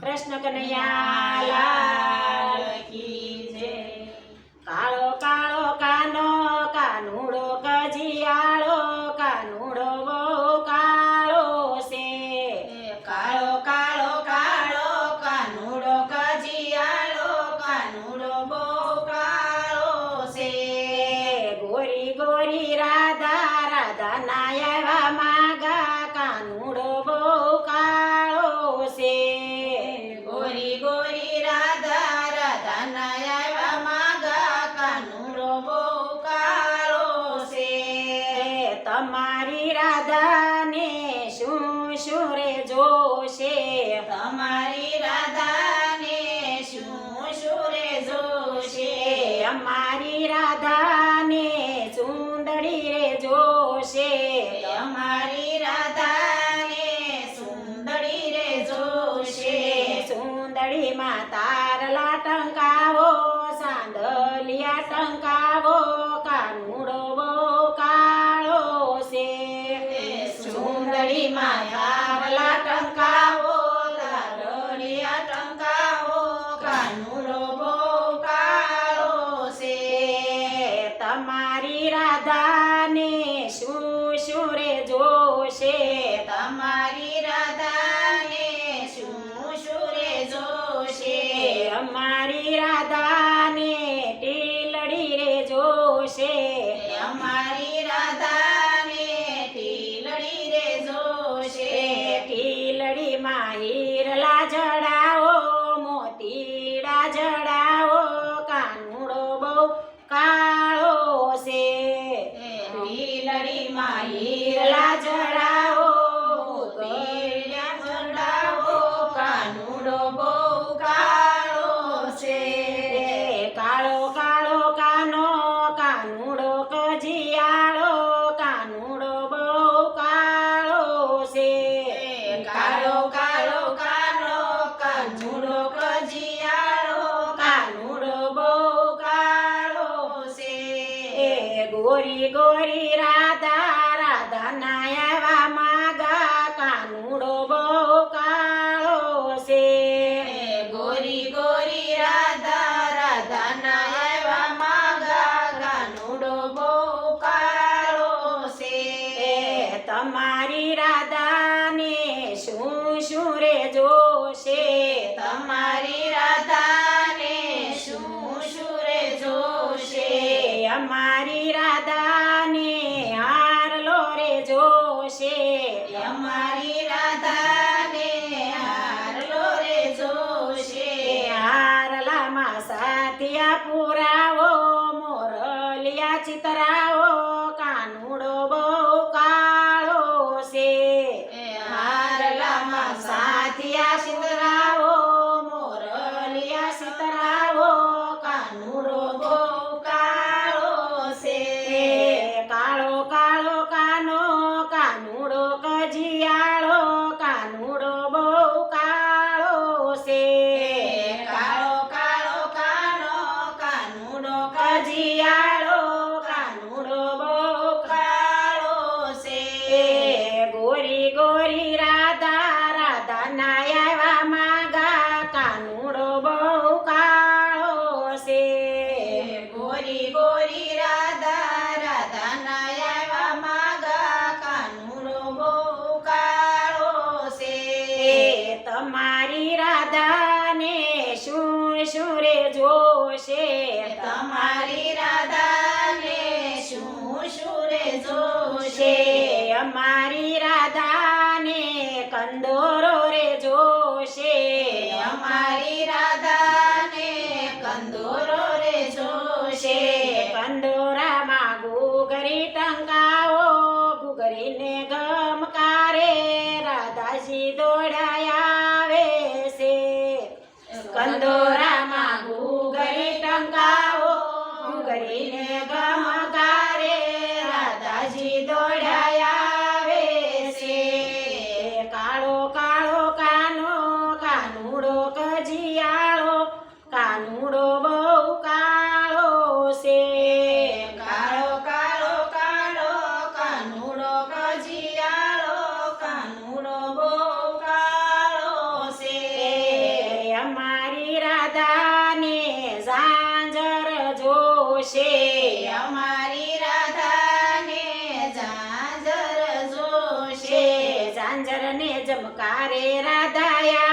કૃષ્ણ કનૈયા, લાલ કી જય. કાળો કાળો કાનો, કાનુડો, કજિયાળો, કાનુડો બહુ કાળો છે કાળો કાળો કાળો, કાનુડો, કજિયાળો, કાનુડો બહુ કાળો છે ગોરી ગોરી રાધા રાધાને સુંદરી રે જોશે. તમારી રાધાને સુંદરી રે જોશે. સુંદડીમાં તારલા ટંકાવો સાંદલિયા ટંકાવો. શું શું રે જોશે? તમારી રાધાને શું શું રે જોશે? અમારી રાધાને ટીલડી રે જોશે? અમારી રાધાને ટીલડી રે જોશે? ટીલડીમાં હીરલા જડાવો ગોરી ગોરી રાધા રાધા નાયવા માગા કાનુડો બહુ કાળો છે ગોરી ગોરી રાધા રાધા ના આવ્યા માગા કાનુડો બહુ કાળો છે એ કાનુડો કંદોરો રે જોશે. અમારી રાધાને કંદોરો રે જોશે. કંદોરામાં કરી ટંકાવો કાનુડો કજિયાળો કાનુડો બહુ કાળો છે. કાળો કાળો કાળો કાનુડો કજિયાળો કાનુડો બહુ કાળો છે. અમારી રાધાને ઝાંઝર જોશે. અમારી રાધાને ઝાંઝર જોશે. ઝાંઝરને જમકારે રાધાયા.